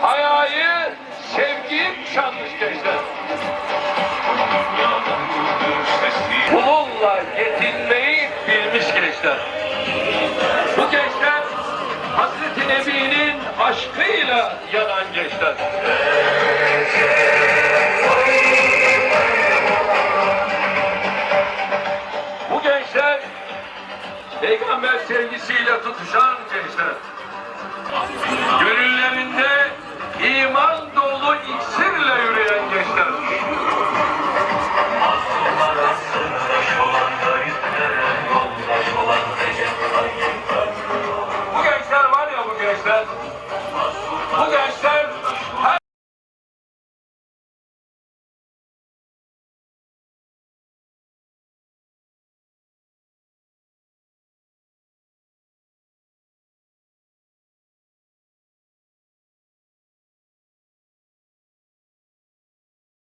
Hayayı, sevgiyi kuşanmış gençler. Bununla yetinmeyi bilmiş gençler. Bu gençler Hazreti Nebi'nin aşkıyla yanan gençler. Bu gençler peygamber sevgisiyle tutuşan gençler.